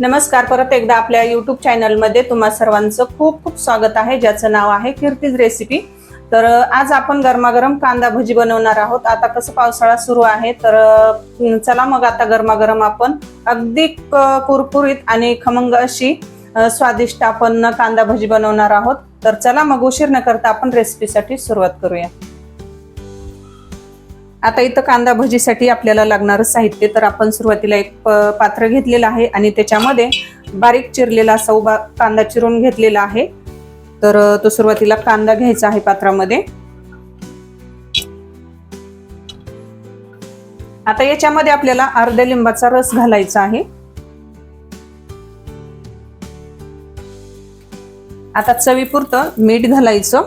नमस्कार परत एकदा आपल्या युट्यूब चॅनलमध्ये तुम्हा सर्वांचं खूप खूप स्वागत आहे ज्याचं नाव आहे कीर्तीज रेसिपी तर आज आपण गरमागरम कांदा भजी बनवणार आहोत. आता कसं पावसाळा सुरू आहे तर चला मग आता गरमागरम आपण अगदी कुरकुरीत आणि खमंग अशी स्वादिष्ट आपण कांदा भजी बनवणार आहोत. तर चला मग उशीर न करता आपण रेसिपीसाठी सुरुवात करूया. आता इथं कांदा भजीसाठी आपल्याला लागणारं साहित्य तर आपण सुरुवातीला एक प- पात्र घेतलेलं आहे आणि त्याच्यामध्ये बारीक चिरलेला असा उभा कांदा चिरून घेतलेला आहे. तर तो सुरुवातीला कांदा घ्यायचा आहे पात्रामध्ये. आता याच्यामध्ये आपल्याला अर्ध्या लिंबाचा रस घालायचा आहे. आता चवीपुरतं मीठ घालायचं.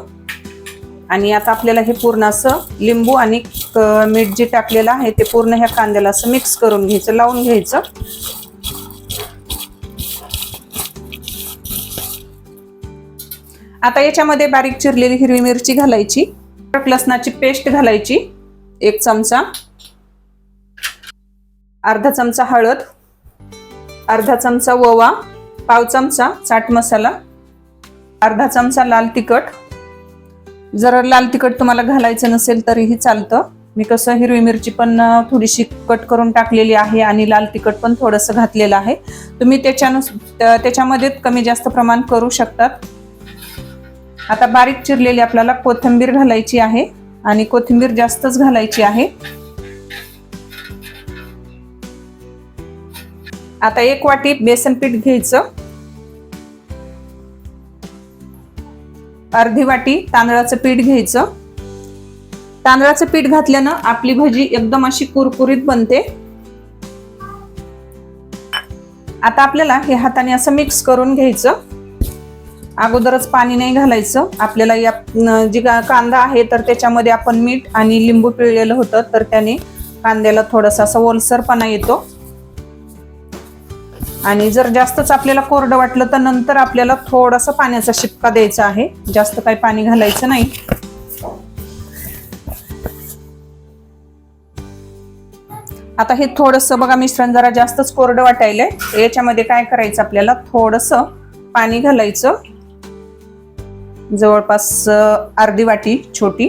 आणि आता आपल्याला हे पूर्ण असं लिंबू आणि मीठ जे टाकलेलं आहे ते पूर्ण ह्या कांद्याला असं मिक्स करून घ्यायचं लावून घ्यायचं. आता याच्यामध्ये बारीक चिरलेली हिरवी मिरची घालायची लसणाची पेस्ट घालायची एक चमचा अर्धा चमचा हळद अर्धा चमचा ओवा पाव चमचा चाट मसाला अर्धा चमचा लाल तिखट. जर लाल तिखट तुम्हाला घालायचं नसेल तरीही चालतं. मी कसं हिरवी मिरची पण थोडीशी कट करून टाकलेली आहे आणि लाल तिखट पण थोडंसं घातलेलं आहे. तुम्ही त्याच्यानुसार त्याच्यामध्ये कमी जास्त प्रमाण करू शकतात. आता बारीक चिरलेली आपल्याला कोथिंबीर घालायची आहे आणि कोथिंबीर जास्तच घालायची आहे. आता एक वाटी बेसन पीठ घ्यायचं. अर्धी वाटी तांदळाचं पीठ घ्यायचं. तांदळाचं पीठ घातल्यानं आपली भजी एकदम अशी कुरकुरीत बनते. आता आपल्याला हे हाताने असं मिक्स करून घ्यायचं. अगोदरच पाणी नाही घालायचं. आपल्याला या जी कांदा आहे तर त्याच्यामध्ये आपण मीठ आणि लिंबू पिळलेलं होतं तर त्याने कांद्याला थोडासा असा ओलसरपणा येतो. आणि जर जास्तच आपल्याला कोरडं वाटलं तर नंतर आपल्याला थोडासा पाण्याचा शिपका द्यायचा आहे. जास्त काही पाणी घालायचं नाही. आता हे थोडंसं बघा मिश्रण जरा जास्तच कोरडं वाटायलंय. याच्यामध्ये काय करायचं आपल्याला? थोडंसं पाणी घालायचं. जवळपास अर्धी वाटी छोटी.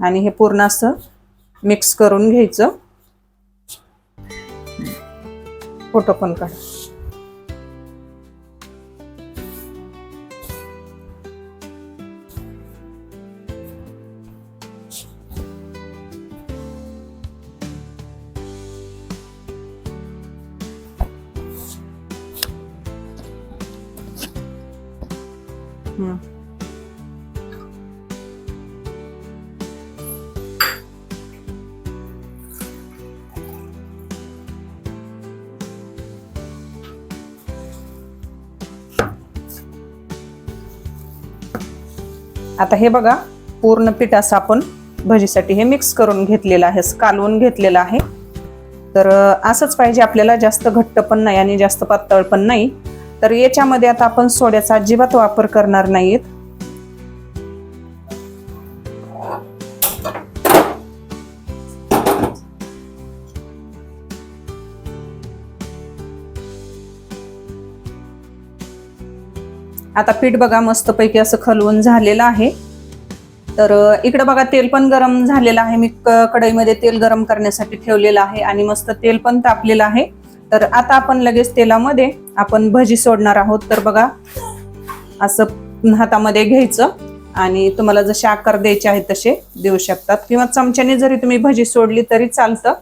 आणि हे पूर्ण असं मिक्स करून घ्यायचं. फोटो पण काढ. हम्म. आता हे बघा पूर्ण पीठ असं आपण भजीसाठी हे मिक्स करून घेतलेलं आहे कालवून घेतलेलं आहे तर असंच पाहिजे आपल्याला जास्त घट्ट पण नाही आणि जास्त पातळ पण नाही तर याच्यामध्ये आता आपण सोड्याचा अजिबात वापर करणार नाहीत. आता पीठ बघा मस्तपैकी असं खलवून झालेलं आहे. तर इकडं बघा तेल पण गरम झालेलं आहे. मी कढईमध्ये तेल गरम करण्यासाठी ठेवलेलं आहे आणि मस्त तेल पण तापलेलं आहे. तर आता आपण लगेच तेलामध्ये आपण भजी सोडणार आहोत. तर बघा असं हातामध्ये घ्यायचं आणि तुम्हाला जसे आकार द्यायचे आहेत तसे देऊ शकतात. किंवा चमच्याने जरी तुम्ही भजी सोडली तरी चालतं.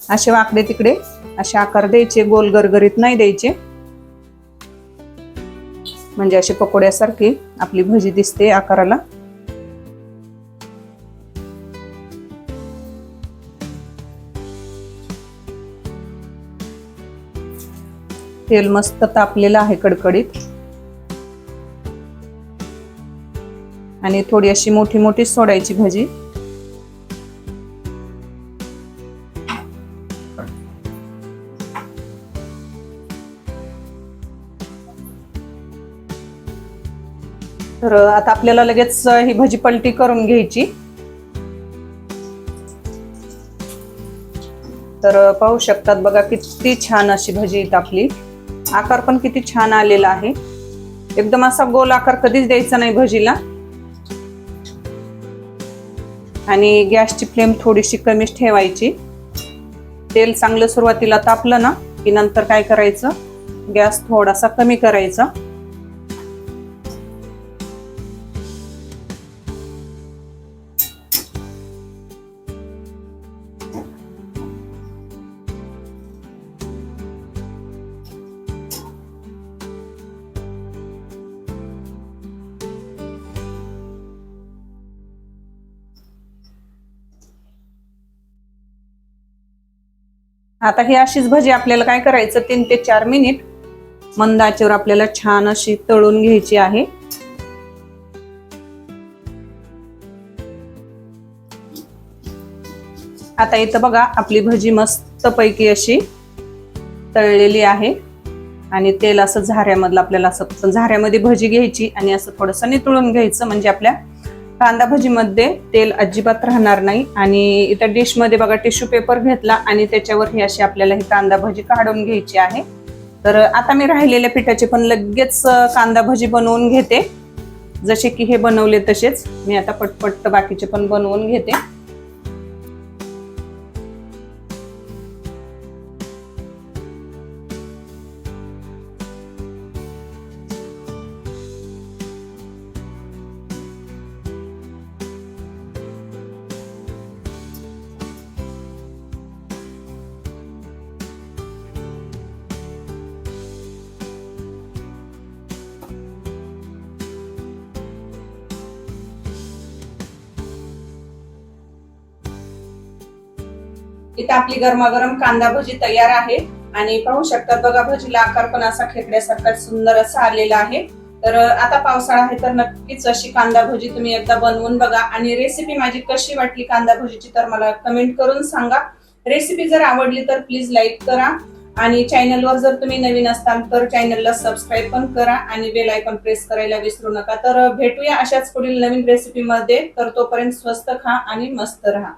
असे वाकडे तिकडे असे आकार द्यायचे गोल गरगरीत नाही द्यायचे. म्हणजे अशी पकोड्यासारखी आपली भजी दिसते आकाराला. तेल मस्त तापलेलं आहे कडकडीत. आणि थोडी अशी मोठी मोठी सोडायची भजी. तर आता आपल्याला लगेच ही भजी पलटी करून घ्यायची. तर पाहू शकतात बघा किती छान अशी भजी आपली. आकार पण किती छान आलेला आहे. एकदम असा गोल आकार कधीच द्यायचा नाही भजीला. आणि गॅसची फ्लेम थोडीशी कमीच ठेवायची. तेल चांगलं सुरुवातीला तापलं ना की नंतर काय करायचं? गॅस थोडासा कमी करायचा. आता ही अशीच भजी आपल्याला काय करायचं? तीन ते चार मिनिट मंद आचेवर आपल्याला छान अशी तळून घ्यायची आहे. आता इथं बघा आपली भजी मस्त पैकी अशी तळलेली आहे. आणि तेल असं झाऱ्यामधलं आपल्याला असं झाऱ्यामध्ये भजी घ्यायची आणि असं थोडंसं नितळून घ्यायचं म्हणजे आपल्या कांदा भजीमध्ये तेल अजिबात राहणार नाही. आणि इथं डिशमध्ये बघा टिश्यू पेपर घेतला आणि त्याच्यावर ही अशी आपल्याला ही कांदा भजी काढून घ्यायची आहे. तर आता मी राहिलेल्या पिठाचे पण लगेच कांदा भजी बनवून घेते. जसे की हे बनवले तसेच. मी आता पटपट बाकीचे पण बनवून घेते. इथे आपली गरमागरम कांदा भजी तयार आहे. आणि पाहू शकतात बघा भजीला आकार पण असा खेकड्यासारखा सुंदर असा आलेला आहे. तर आता पावसाळा आहे तर नक्कीच अशी कांदा भजी तुम्ही एकदा बनवून बघा. आणि रेसिपी माझी कशी वाटली कांदा भजीची तर मला कमेंट करून सांगा. रेसिपी जर आवडली तर प्लीज लाईक करा. आणि चॅनलवर जर तुम्ही नवीन असाल तर चॅनलला सबस्क्राईब पण करा. आणि बेल आयकॉन प्रेस करायला विसरू नका. तर भेटूया अशाच पुढील नवीन रेसिपीमध्ये तर तोपर्यंत स्वस्त खा आणि मस्त राहा.